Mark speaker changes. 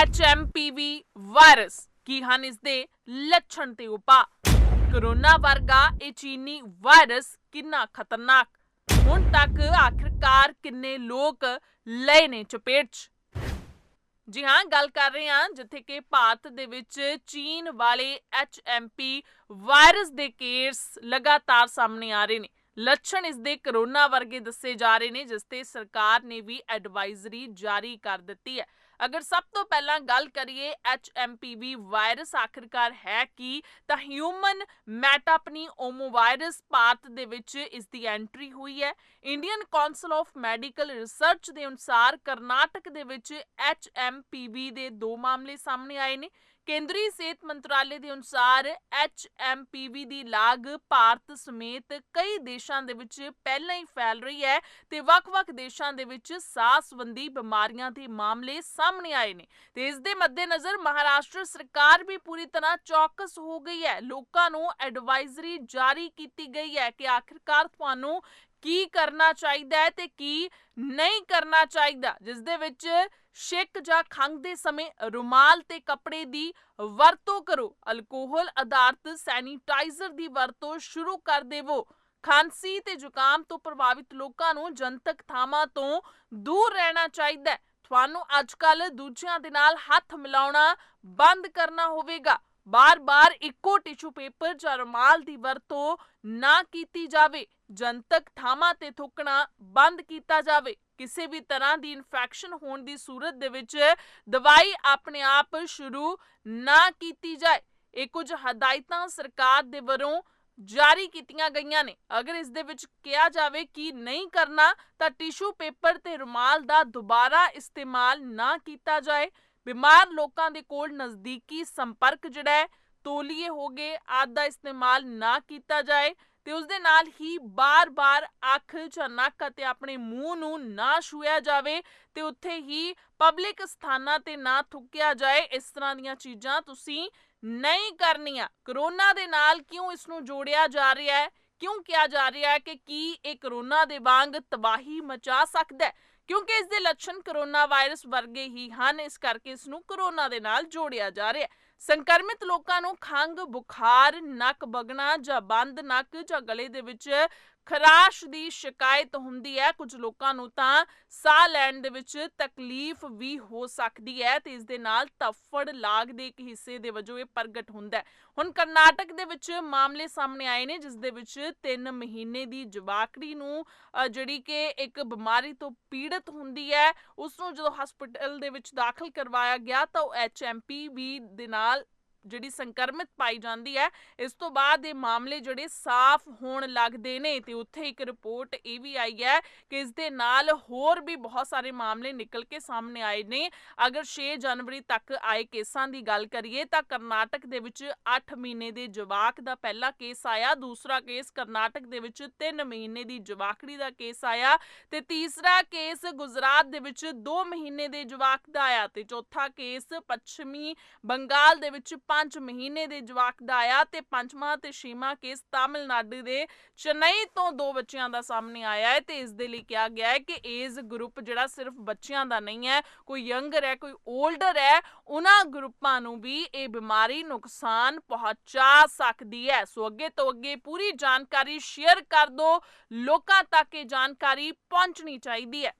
Speaker 1: HMPV virus ਕੀ ਹਨ ਇਸ ਦੇ ਲੱਛਣ ਤੇ ਉਪਾਅ ਕਰੋਨਾ ਵਰਗਾ ਇਹ ਚੀਨੀ ਵਾਇਰਸ ਕਿੰਨਾ ਖਤਰਨਾਕ। ਹੁਣ ਤੱਕ ਆਖਿਰਕਾਰ ਕਿੰਨੇ ਲੋਕ ਲਏ ਨੇ ਚਪੇਟ 'ਚ। ਜੀ ਹਾਂ, ਗੱਲ ਕਰ ਰਹੇ ਹਾਂ ਜਿੱਥੇ ਕਿ ਭਾਰਤ ਦੇ ਵਿੱਚ ਚੀਨ ਵਾਲੇ HMP ਵਾਇਰਸ ਦੇ ਕੇਸ ਲਗਾਤਾਰ ਸਾਹਮਣੇ ਆ ਰਹੇ ਨੇ। ਲੱਛਣ ਇਸ ਦੇ ਕਰੋਨਾ ਵਰਗੇ ਦੱਸੇ ਜਾ ਰਹੇ ਨੇ, ਜਿਸ ਤੇ ਸਰਕਾਰ ਨੇ ਵੀ ਐਡਵਾਈਜ਼ਰੀ ਜਾਰੀ ਕਰ ਦਿੱਤੀ ਹੈ। ਅਗਰ ਸਭ ਤੋਂ ਪਹਿਲਾਂ ਗੱਲ ਕਰੀਏ HMPV ਵਾਇਰਸ ਆਖਿਰਕਾਰ ਹੈ ਕੀ, ਤਾਂ ਹਿਊਮਨ ਮੈਟਾਪਨੀ ਓਮੋਵਾਇਰਸ ਭਾਰਤ ਦੇ ਵਿੱਚ ਇਸ ਦੀ ਐਂਟਰੀ ਹੋਈ ਹੈ। Indian Council of Medical Research ਦੇ ਅਨੁਸਾਰ ਕਰਨਾਟਕ ਦੇ ਵਿੱਚ HMPV ਦੇ ਦੋ ਮਾਮਲੇ ਸਾਹਮਣੇ ਆਏ ਨੇ। ਕੇਂਦਰੀ ਸਿਹਤ ਮੰਤਰਾਲੇ ਦੇ ਅਨੁਸਾਰ HMPV ਦੀ ਲਾਗ ਭਾਰਤ ਸਮੇਤ ਕਈ ਦੇਸ਼ਾਂ ਦੇ ਵਿੱਚ ਪਹਿਲਾਂ ਹੀ ਫੈਲ ਰਹੀ ਹੈ ਤੇ ਵੱਖ-ਵੱਖ ਦੇਸ਼ਾਂ ਦੇ ਵਿੱਚ ਸਾਹ ਸੰਬੰਧੀ ਬਿਮਾਰੀਆਂ ਦੇ ਮਾਮਲੇ ਸਾਹਮਣੇ ਆਏ ਨੇ। ਤੇ ਇਸ ਦੇ ਮੱਦੇਨਜ਼ਰ ਮਹਾਰਾਸ਼ਟਰ ਸਰਕਾਰ ਵੀ ਪੂਰੀ ਤਰ੍ਹਾਂ ਚੌਕਸ ਹੋ ਗਈ ਹੈ। ਲੋਕਾਂ ਨੂੰ ਐਡਵਾਈਜ਼ਰੀ ਜਾਰੀ ਕੀਤੀ ਗਈ ਹੈ ਕਿ ਆਖਿਰਕਾਰ ਤੁਹਾਨੂੰ ਕੀ ਕਰਨਾ ਚਾਹੀਦਾ ਹੈ ਤੇ ਕੀ ਨਹੀਂ ਕਰਨਾ ਚਾਹੀਦਾ ਜਿਸ ਦੇ ਵਿੱਚ ਛਿੱਕ ਜਾਂ ਖੰਘ ਦੇ ਸਮੇਂ ਰੁਮਾਲ ਤੇ ਕੱਪੜੇ ਦੀ ਵਰਤੋਂ ਕਰੋ। ਅਲਕੋਹਲ ਆਧਾਰਿਤ ਸੈਨੀਟਾਈਜ਼ਰ ਦੀ ਵਰਤੋਂ ਸ਼ੁਰੂ ਕਰ ਦੇਵੋ। ਖਾਂਸੀ ਤੇ ਜ਼ੁਕਾਮ ਤੋਂ ਪ੍ਰਭਾਵਿਤ ਲੋਕਾਂ ਨੂੰ ਜਨਤਕ ਥਾਵਾਂ ਤੋਂ ਦੂਰ ਰਹਿਣਾ ਚਾਹੀਦਾ ਹੈ। ਤੁਹਾਨੂੰ ਅੱਜਕੱਲ ਦੂਜਿਆਂ ਦੇ ਨਾਲ ਹੱਥ ਮਿਲਾਉਣਾ ਬੰਦ ਕਰਨਾ ਹੋਵੇਗਾ। ਬਾਰ-ਬਾਰ ਇੱਕੋ ਟਿਸ਼ੂ ਪੇਪਰ ਜਾਂ ਰੁਮਾਲ ਦੀ ਵਰਤੋਂ ਨਾ ਕੀਤੀ ਜਾਵੇ। ਜਨਤਕ ਥਾਵਾਂ ਤੇ ਥੁੱਕਣਾ ਬੰਦ ਕੀਤਾ ਜਾਵੇ। ਕਿਸੇ ਵੀ ਤਰ੍ਹਾਂ ਦੀ ਇਨਫੈਕਸ਼ਨ ਹੋਣ ਦੀ ਸੂਰਤ ਦੇ ਵਿੱਚ ਦਵਾਈ ਆਪਣੇ ਆਪ ਸ਼ੁਰੂ ਨਾ ਕੀਤੀ ਜਾਏ। ਇਹ ਕੁਝ ਹਦਾਇਤਾਂ ਸਰਕਾਰ ਦੇ ਵੱਲੋਂ ਜਾਰੀ ਕੀਤੀਆਂ ਗਈਆਂ ਨੇ। ਅਗਰ ਇਸ ਦੇ ਵਿੱਚ ਕਿਹਾ ਜਾਵੇ ਕਿ ਨਹੀਂ ਕਰਨਾ, ਤਾਂ ਟਿਸ਼ੂ ਪੇਪਰ ਤੇ ਰੁਮਾਲ ਦਾ ਦੁਬਾਰਾ ਇਸਤੇਮਾਲ ਨਾ ਕੀਤਾ ਜਾਏ। ਬਿਮਾਰ ਲੋਕਾਂ ਦੇ ਕੋਲ ਨਜ਼ਦੀਕੀ ਸੰਪਰਕ ਜਿਹੜਾ ਹੈ, ਤੋਲੀਏ ਹੋ ਗਏ ਦਾ ਇਸਤੇਮਾਲ ਨਾ ਕੀਤਾ ਜਾਏ ਤੇ ਉਸ ਦੇ ਨਾਲ ਹੀ ਬਾਰ-ਬਾਰ ਅੱਖ, ਜਾਂ ਨੱਕ ਅਤੇ ਆਪਣੇ ਮੂੰਹ ਨੂੰ ਨਾ ਛੂਇਆ ਜਾਵੇ ਤੇ ਉੱਥੇ ਹੀ ਪਬਲਿਕ ਸਥਾਨਾਂ ਤੇ ਨਾ ਥੁੱਕਿਆ ਜਾਏ। ਇਸ ਤਰ੍ਹਾਂ ਦੀਆਂ ਚੀਜ਼ਾਂ ਤੁਸੀਂ ਨਹੀਂ ਕਰਨੀਆਂ। ਕਰੋਨਾ ਦੇ ਨਾਲ ਕਿਉਂ ਇਸ ਨੂੰ ਜੋੜਿਆ ਜਾ ਰਿਹਾ ਹੈ? ਕਿਉਂ ਕਿਹਾ ਜਾ ਰਿਹਾ ਹੈ ਕਿ ਕੀ ਇਹ ਕਰੋਨਾ ਦੇ ਵਾਂਗ ਤਬਾਹੀ ਮਚਾ ਸਕਦਾ ਹੈ? ਕਿਉਂਕਿ ਇਸ ਦੇ ਲੱਛਣ ਕਰੋਨਾ ਵਾਇਰਸ ਵਰਗੇ ਹੀ ਹਨ, ਇਸ ਕਰਕੇ ਇਸ ਨੂੰ ਕਰੋਨਾ ਦੇ ਨਾਲ ਜੋੜਿਆ ਜਾ ਰਿਹਾ ਹੈ। ਸੰਕਰਮਿਤ ਲੋਕਾਂ ਨੂੰ ਖੰਘ, ਬੁਖਾਰ, ਨੱਕ ਬਗਣਾ ਜਾਂ ਬੰਦ ਨੱਕ ਜਾਂ ਗਲੇ ਦੇ ਵਿੱਚ ਖਰਾਸ਼ ਦੀ ਸ਼ਿਕਾਇਤ ਹੁੰਦੀ ਹੈ। ਕੁਝ ਲੋਕਾਂ ਨੂੰ ਤਾਂ ਸਾਹ ਲੈਣ ਦੇ ਵਿੱਚ ਤਕਲੀਫ ਵੀ ਹੋ ਸਕਦੀ ਹੈ ਤੇ ਇਸ ਦੇ ਨਾਲ ਤਫੜ, ਲਾਗ ਦੇ ਇੱਕ ਹਿੱਸੇ ਦੇ ਵਜੋਂ ਇਹ ਪ੍ਰਗਟ ਹੁੰਦਾ ਹੈ। ਹੁਣ ਕਰਨਾਟਕ ਦੇ ਵਿੱਚ ਮਾਮਲੇ ਸਾਹਮਣੇ ਆਏ ਨੇ, ਜਿਸ ਦੇ ਵਿੱਚ 3 ਮਹੀਨੇ ਦੀ ਜਵਾਕੜੀ ਨੂੰ ਜਿਹੜੀ ਕਿ ਇੱਕ ਬਿਮਾਰੀ ਤੋਂ ਪੀੜਤ ਹੁੰਦੀ ਹੈ ਉਸ ਨੂੰ ਜਦੋਂ ਹਸਪੀਟਲ ਦੇ ਵਿੱਚ ਦਾਖਲ ਕਰਵਾਇਆ ਗਿਆ ਤਾਂ ਉਹ ਐਚਐਮਪੀ ਦੇ ਨਾਲ tal, ਜਿਹੜੀ ਸੰਕਰਮਿਤ ਪਾਈ ਜਾਂਦੀ ਹੈ, ਇਸ ਤੋਂ ਬਾਅਦ ਇਹ ਮਾਮਲੇ ਜਿਹੜੇ ਸਾਫ਼ ਹੋਣ ਲੱਗਦੇ ਨੇ ਤੇ ਉੱਥੇ ਇੱਕ ਰਿਪੋਰਟ ਇਹ ਵੀ ਆਈ ਹੈ ਕਿ ਇਸ ਦੇ ਨਾਲ ਹੋਰ ਵੀ ਬਹੁਤ ਸਾਰੇ ਮਾਮਲੇ ਨਿਕਲ ਕੇ ਸਾਹਮਣੇ ਆਏ ਨੇ। ਅਗਰ 6 ਜਨਵਰੀ ਤੱਕ ਆਏ ਕੇਸਾਂ ਦੀ ਗੱਲ ਕਰੀਏ ਤਾਂ ਕਰਨਾਟਕ ਦੇ ਵਿੱਚ 8 ਮਹੀਨੇ ਦੇ ਜਵਾਕ ਦਾ ਪਹਿਲਾ ਕੇਸ ਆਇਆ, ਦੂਸਰਾ ਕੇਸ ਕਰਨਾਟਕ ਦੇ ਵਿੱਚ 3 ਮਹੀਨੇ ਦੀ ਜਵਾਕੜੀ ਦਾ ਕੇਸ ਆਇਆ ਤੇ ਤੀਸਰਾ ਕੇਸ ਗੁਜਰਾਤ ਦੇ ਵਿੱਚ 2 ਮਹੀਨੇ ਦੇ ਜਵਾਕ ਦਾ ਆਇਆ ਤੇ ਚੌਥਾ ਕੇਸ ਪੱਛਮੀ ਬੰਗਾਲ ਦੇ ਵਿੱਚ 5 ਮਹੀਨੇ ਦੇ ਜਵਾਕ ਦਾ ਆਇਆ ਤੇ ਪੰਜਵਾਂ ਤੇ ਛੇਵਾਂ ਕੇਸ ਤਾਮਿਲਨਾਡੂ ਦੇ ਚੇਨਈ ਤੋਂ ਦੋ ਬੱਚਿਆਂ ਦਾ ਸਾਹਮਣੇ ਆਇਆ ਹੈ ਤੇ ਇਸ ਦੇ ਲਈ ਕਿਹਾ ਗਿਆ ਹੈ ਕਿ ਏਜ ਗਰੁੱਪ ਜਿਹੜਾ ਸਿਰਫ ਬੱਚਿਆਂ ਦਾ ਨਹੀਂ ਹੈ, ਕੋਈ ਯੰਗਰ ਹੈ, ਕੋਈ 올ਡਰ ਹੈ, ਉਹਨਾਂ ਗਰੁੱਪਾਂ ਨੂੰ ਵੀ ਇਹ ਬਿਮਾਰੀ ਨੁਕਸਾਨ ਪਹੁੰਚਾ ਸਕਦੀ ਹੈ। ਸੋ ਅੱਗੇ ਤੋਂ ਅੱਗੇ ਪੂਰੀ ਜਾਣਕਾਰੀ ਸ਼ੇਅਰ ਕਰ ਦਿਓ, ਲੋਕਾਂ ਤੱਕ ਇਹ ਜਾਣਕਾਰੀ ਪਹੁੰਚਣੀ ਚਾਹੀਦੀ ਹੈ।